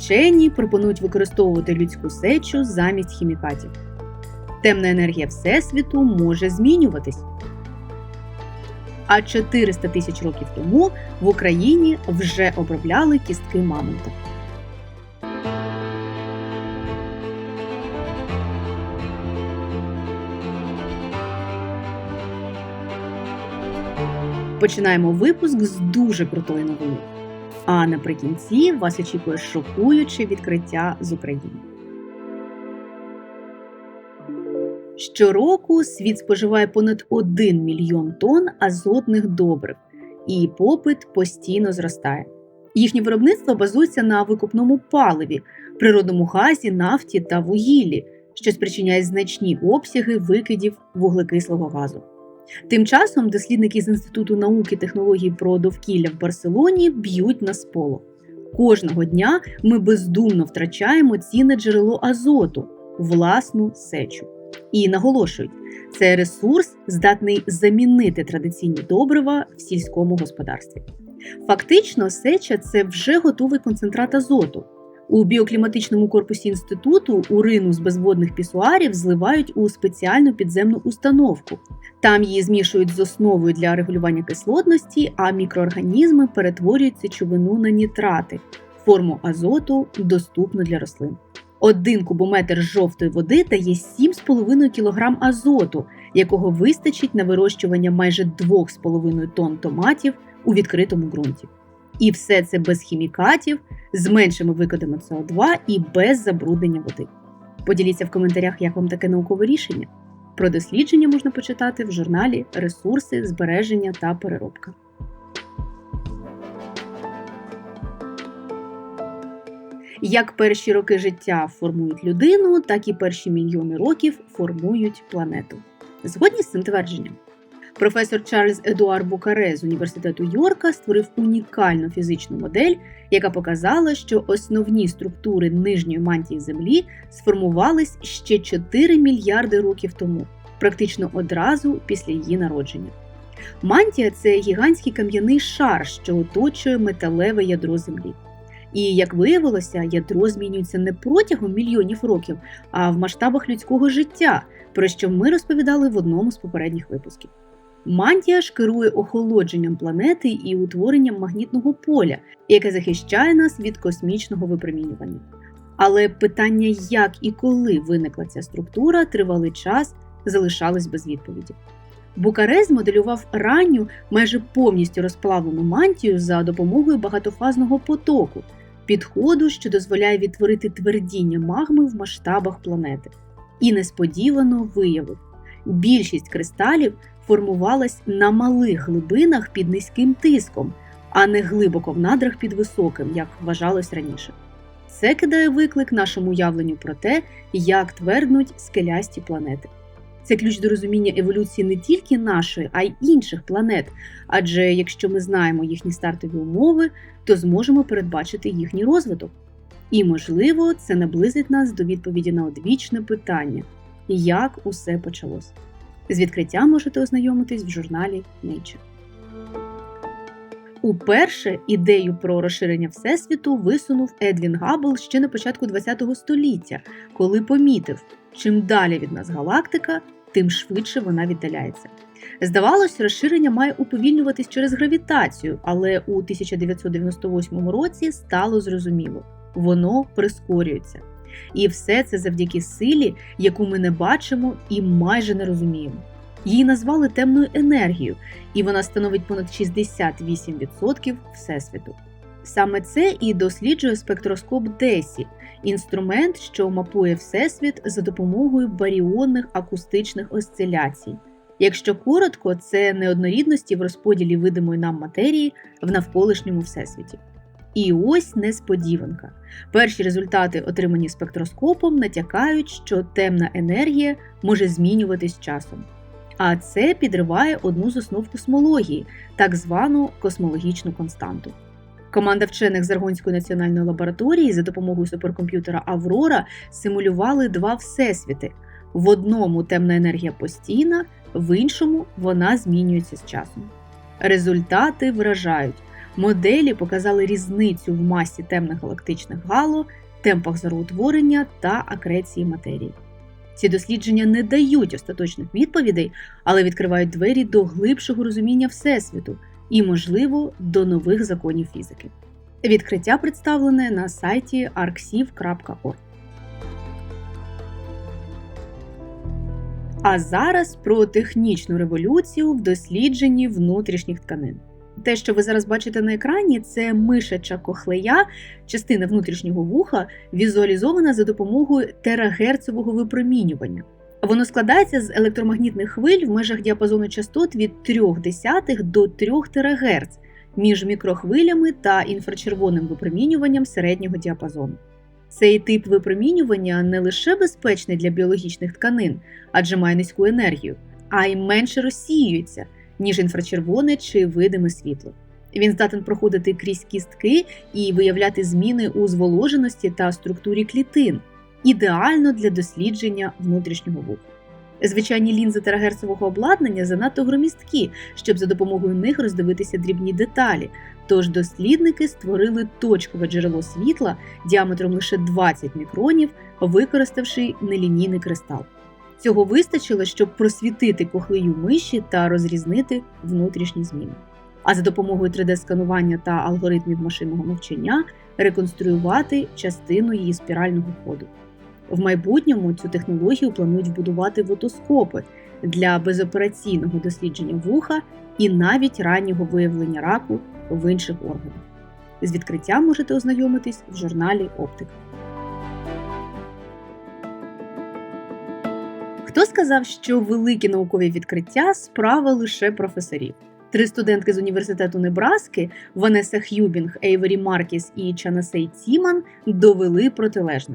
Вчені пропонують використовувати людську сечу замість хімікатів. Темна енергія Всесвіту може змінюватись. А 400 тисяч років тому в Україні вже обробляли кістки мамонта. Починаємо випуск з дуже крутої новини. А наприкінці вас очікує шокуюче відкриття з України. Щороку світ споживає понад 1 мільйон тонн азотних добрив, і попит постійно зростає. Їхнє виробництво базується на викопному паливі, природному газі, нафті та вугіллі, що спричиняє значні обсяги викидів вуглекислого газу. Тим часом дослідники з Інституту науки і технологій про довкілля в Барселоні б'ють на сполох. Кожного дня ми бездумно втрачаємо цінне джерело азоту, власну сечу. І наголошують, це ресурс здатний замінити традиційні добрива в сільському господарстві. Фактично, сеча це вже готовий концентрат азоту. У біокліматичному корпусі інституту урину з безводних пісуарів зливають у спеціальну підземну установку. Там її змішують з основою для регулювання кислотності, а мікроорганізми перетворюють сечовину на нітрати, форму азоту доступну для рослин. Один кубометр жовтої води дає 7,5 кг азоту, якого вистачить на вирощування майже 2,5 тонн томатів у відкритому ґрунті. І все це без хімікатів, з меншими викидами СО2 і без забруднення води. Поділіться в коментарях, як вам таке наукове рішення. Про дослідження можна почитати в журналі Ресурси, збереження та переробка. Як перші роки життя формують людину, так і перші мільйони років формують планету. Згодні з цим твердженням. Професор Чарльз Едуар Букаре з університету Йорка створив унікальну фізичну модель, яка показала, що основні структури нижньої мантії Землі сформувались ще 4 мільярди років тому, практично одразу після її народження. Мантія це гігантський кам'яний шар, що оточує металеве ядро Землі. І як виявилося, ядро змінюється не протягом мільйонів років, а в масштабах людського життя, про що ми розповідали в одному з попередніх випусків. Мантія ж керує охолодженням планети і утворенням магнітного поля, яке захищає нас від космічного випромінювання. Але питання, як і коли виникла ця структура, тривалий час залишалось без відповіді. Букаре змоделював ранню, майже повністю розплавлену мантію за допомогою багатофазного потоку, підходу, що дозволяє відтворити твердіння магми в масштабах планети. І несподівано виявив, більшість кристалів формувалась на малих глибинах під низьким тиском, а не глибоко в надрах під високим, як вважалось раніше. Це кидає виклик нашому уявленню про те, як тверднуть скелясті планети. Це ключ до розуміння еволюції не тільки нашої, а й інших планет. Адже якщо ми знаємо їхні стартові умови, то зможемо передбачити їхній розвиток. І, можливо, це наблизить нас до відповіді на одвічне питання: як усе почалось. З відкриттям можете ознайомитись в журналі Nature. Уперше ідею про розширення Всесвіту висунув Едвін Габбл ще на початку ХХ століття, коли помітив, чим далі від нас галактика, тим швидше вона віддаляється. Здавалось, розширення має уповільнюватись через гравітацію, але у 1998 році стало зрозуміло, воно прискорюється. І все це завдяки силі, яку ми не бачимо і майже не розуміємо. Її назвали темною енергією, і вона становить понад 68% всесвіту. Саме це і досліджує спектроскоп Десі, інструмент, що мапує всесвіт за допомогою баріонних акустичних осциляцій. Якщо коротко, це неоднорідності в розподілі видимої нам матерії в навколишньому всесвіті. І ось несподіванка. Перші результати, отримані спектроскопом, натякають, що темна енергія може змінюватись часом. А це підриває одну з основ космології, так звану космологічну константу. Команда вчених з Аргонської національної лабораторії за допомогою суперкомп'ютера Аврора симулювали два всесвіти. В одному темна енергія постійна, в іншому вона змінюється з часом. Результати вражають. Моделі показали різницю в масі темних галактичних гало, темпах зороутворення та акреції матерії. Ці дослідження не дають остаточних відповідей, але відкривають двері до глибшого розуміння Всесвіту і, можливо, до нових законів фізики. Відкриття представлене на сайті arxiv.org. А зараз про технічну революцію в дослідженні внутрішніх тканин. Те, що ви зараз бачите на екрані, це мишача кохлея, частина внутрішнього вуха, візуалізована за допомогою терагерцового випромінювання. Воно складається з електромагнітних хвиль в межах діапазону частот від 0,3 до 3 ТГц між мікрохвилями та інфрачервоним випромінюванням середнього діапазону. Цей тип випромінювання не лише безпечний для біологічних тканин, адже має низьку енергію, а й менше розсіюється, ніж інфрачервоне чи видиме світло. Він здатен проходити крізь кістки і виявляти зміни у зволоженості та структурі клітин, ідеально для дослідження внутрішнього вуха. Звичайні лінзи терагерцевого обладнання занадто громісткі, щоб за допомогою них роздивитися дрібні деталі. Тож дослідники створили точкове джерело світла діаметром лише 20 мікронів, використавши нелінійний кристал. Цього вистачило, щоб просвітити кохлею миші та розрізнити внутрішні зміни. А за допомогою 3D-сканування та алгоритмів машинного навчання реконструювати частину її спірального ходу. В майбутньому цю технологію планують вбудувати в отоскопи для безопераційного дослідження вуха і навіть раннього виявлення раку в інших органах. З відкриттям можете ознайомитись в журналі Оптика. Хто сказав, що великі наукові відкриття справа лише професорів? Три студентки з університету Небраски Ванеса Х'юбінг, Ейвері Маркіс і Чанасей Ціман довели протилежне.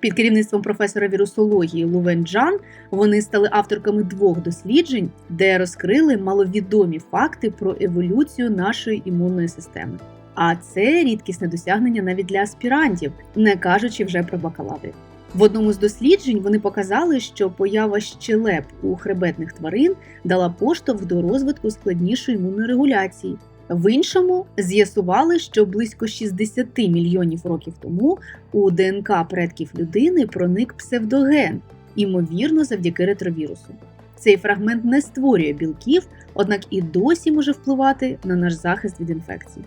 Під керівництвом професора вірусології Лувен Джан вони стали авторками двох досліджень, де розкрили маловідомі факти про еволюцію нашої імунної системи. А це рідкісне досягнення навіть для аспірантів, не кажучи вже про бакалаврів. В одному з досліджень вони показали, що поява щелеп у хребетних тварин дала поштовх до розвитку складнішої імунної регуляції. В іншому з'ясували, що близько 60 мільйонів років тому у ДНК предків людини проник псевдоген, імовірно, завдяки ретровірусу. Цей фрагмент не створює білків, однак і досі може впливати на наш захист від інфекцій.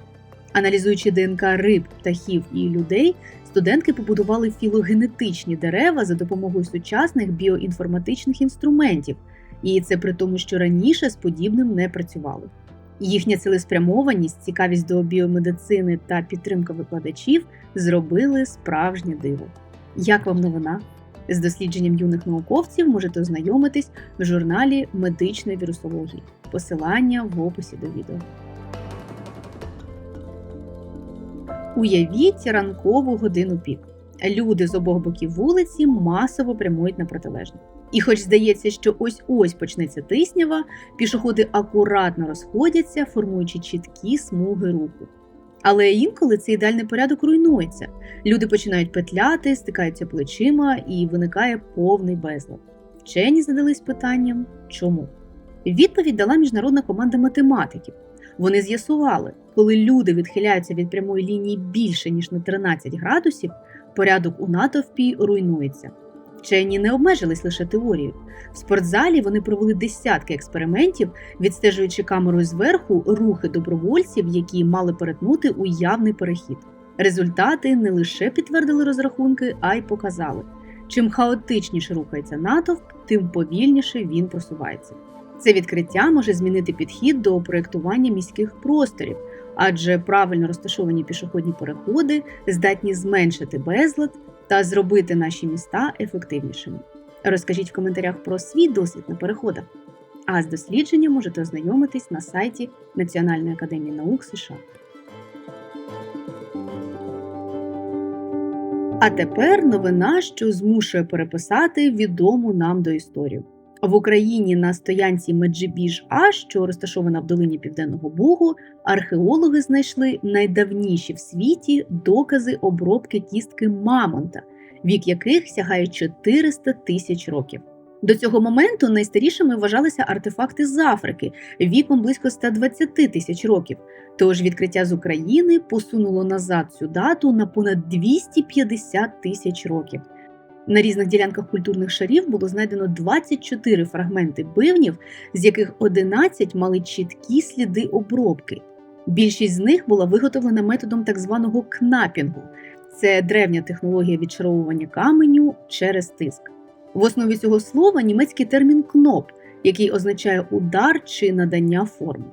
Аналізуючи ДНК риб, птахів і людей, студентки побудували філогенетичні дерева за допомогою сучасних біоінформатичних інструментів, і це при тому, що раніше з подібним не працювали. Їхня цілеспрямованість, цікавість до біомедицини та підтримка викладачів зробили справжнє диво. Як вам новина? З дослідженням юних науковців можете ознайомитись в журналі медичної вірусології. Посилання в описі до відео. Уявіть ранкову годину пік. Люди з обох боків вулиці масово прямують на протилежну. І, хоч здається, що ось ось почнеться тиснява, пішоходи акуратно розходяться, формуючи чіткі смуги руху. Але інколи цей ідеальний порядок руйнується. Люди починають петляти, стикаються плечима і виникає повний безлад. Вчені задались питанням, чому? Відповідь дала міжнародна команда математиків. Вони з'ясували, коли люди відхиляються від прямої лінії більше ніж на 13 градусів, порядок у натовпі руйнується. Вчені не обмежились лише теорією. В спортзалі вони провели десятки експериментів, відстежуючи камерою зверху рухи добровольців, які мали перетнути уявний перехід. Результати не лише підтвердили розрахунки, а й показали. Чим хаотичніше рухається натовп, тим повільніше він просувається. Це відкриття може змінити підхід до проєктування міських просторів, адже правильно розташовані пішохідні переходи здатні зменшити безлад та зробити наші міста ефективнішими. Розкажіть в коментарях про свій досвід на переходах. А з дослідженням можете ознайомитись на сайті Національної академії наук США. А тепер новина, що змушує переписати відому нам до історію. В Україні на стоянці Меджибіж А, що розташована в долині Південного Бугу, археологи знайшли найдавніші в світі докази обробки кістки Мамонта, вік яких сягає 400 тисяч років. До цього моменту найстарішими вважалися артефакти з Африки віком близько 120 тисяч років. Тож відкриття з України посунуло назад цю дату на понад 250 тисяч років. На різних ділянках культурних шарів було знайдено 24 фрагменти бивнів, з яких 11 мали чіткі сліди обробки. Більшість з них була виготовлена методом так званого кнапінгу. Це древня технологія відшаровування каменю через тиск. В основі цього слова німецький термін кноп, який означає удар чи надання форми.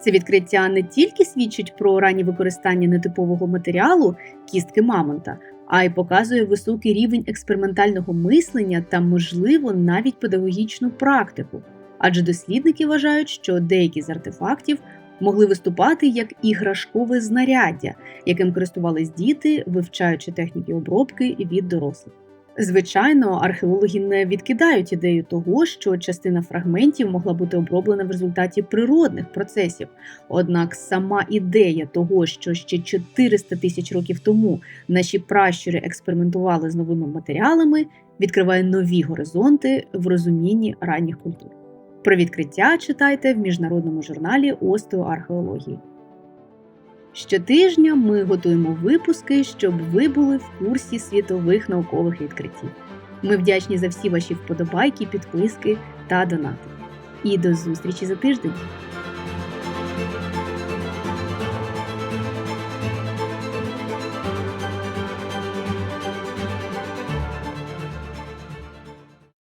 Це відкриття не тільки свідчить про раннє використання нетипового матеріалу кістки мамонта, а й показує високий рівень експериментального мислення та, можливо, навіть педагогічну практику. Адже дослідники вважають, що деякі з артефактів могли виступати як іграшкове знаряддя, яким користувались діти, вивчаючи техніки обробки від дорослих. Звичайно, археологи не відкидають ідею того, що частина фрагментів могла бути оброблена в результаті природних процесів. Однак сама ідея того, що ще 400 тисяч років тому наші пращури експериментували з новими матеріалами, відкриває нові горизонти в розумінні ранніх культур. Про відкриття читайте в міжнародному журналі остеоархеології. Щотижня ми готуємо випуски, щоб ви були в курсі світових наукових відкриттів. Ми вдячні за всі ваші вподобайки, підписки та донати. І до зустрічі за тиждень!